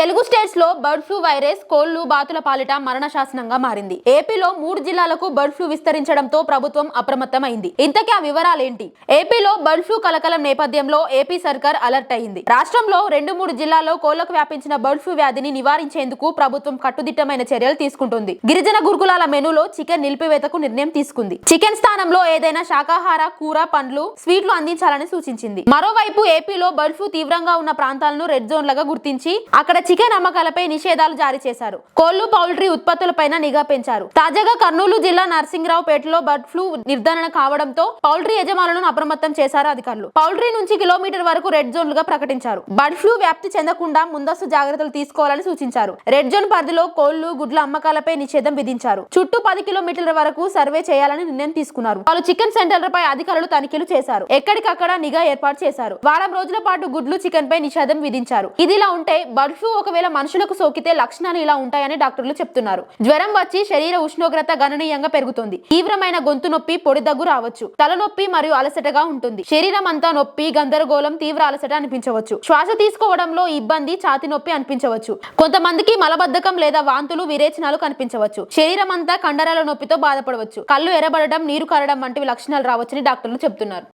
తెలుగు స్టేట్స్లో bird flu virus కోళ్ళు బాతుల పాలిట మరణ శాసనంగా మారింది. ఏపీలో మూడు జిల్లాలకు బర్డ్ ఫ్లూ విస్తరించడంతో ప్రభుత్వం అప్రమత్తమైంది. ఇంతకీ ఆ వివరాలేంటి? ఏపీలో బర్డ్ ఫ్లూ కలకలం నేపథ్యంలో ఏపీ సర్కార్ అలర్ట్ అయింది. రాష్ట్రంలో రెండు మూడు జిల్లాల్లో కోళ్ళకు వ్యాపించిన బర్డ్ ఫ్లూ వ్యాధిని నివారించేందుకు ప్రభుత్వం కట్టుదిట్టమైన చర్యలు తీసుకుంటుంది. గిరిజన గురుకులాల మెనూలో చికెన్ నిలిపివేతకు నిర్ణయం తీసుకుంది. చికెన్ స్థానంలో ఏదైనా శాకాహార కూర పండ్లు స్వీట్లు అందించాలని సూచించింది. మరోవైపు ఏపీలో బర్డ్ ఫ్లూ తీవ్రంగా ఉన్న ప్రాంతాలను రెడ్ జోన్లుగా గుర్తించి అక్కడ చికెన్ అమ్మకాలపై నిషేధాలు జారీ చేశారు. కోళ్ళు పౌల్ట్రీ ఉత్పత్తులపైన నిఘా పెంచారు. తాజాగా కర్నూలు జిల్లా నర్సింగ్రావు పేటలో బర్డ్ ఫ్లూ నిర్ధారణ కావడంతో పౌల్ట్రీ యజమానులను అప్రమత్తం చేశారు అధికారులు. పౌల్ట్రీ నుంచి కిలోమీటర్ వరకు రెడ్ జోన్లుగా ప్రకటించారు. బర్డ్ ఫ్లూ వ్యాప్తి చెందకుండా ముందస్తు జాగ్రత్తలు తీసుకోవాలని సూచించారు. రెడ్ జోన్ పరిధిలో కోళ్ళు గుడ్ల అమ్మకాలపై నిషేధం విధించారు. చుట్టూ పది కిలోమీటర్ల వరకు సర్వే చేయాలని నిర్ణయం తీసుకున్నారు. పలు చికెన్ సెంటర్లపై అధికారులు తనిఖీలు చేశారు. ఎక్కడికక్కడ నిఘా ఏర్పాటు చేశారు. వారం రోజుల పాటు గుడ్లు చికెన్ పై నిషేధం విధించారు. ఇదిలా ఉంటే బర్డ్ ఫ్లూ ఒకవేళ మనుషులకు సోకితే లక్షణాలు ఇలా ఉంటాయని డాక్టర్లు చెప్తున్నారు. జ్వరం వచ్చి శరీర ఉష్ణోగ్రత గణనీయంగా పెరుగుతుంది. తీవ్రమైన గొంతు నొప్పి పొడి దగ్గు రావచ్చు. తలనొప్పి మరియు అలసటగా ఉంటుంది. శరీరం అంతా నొప్పి గందరగోళం తీవ్ర అలసట అనిపించవచ్చు. శ్వాస తీసుకోవడంలో ఇబ్బంది ఛాతి నొప్పి అనిపించవచ్చు. కొంతమందికి మలబద్ధకం లేదా వాంతులు విరేచనాలు కనిపించవచ్చు. శరీరం అంతా కండరాల నొప్పితో బాధపడవచ్చు. కళ్ళు ఎరబడడం నీరు కారడం వంటివి లక్షణాలు రావచ్చని డాక్టర్లు చెప్తున్నారు.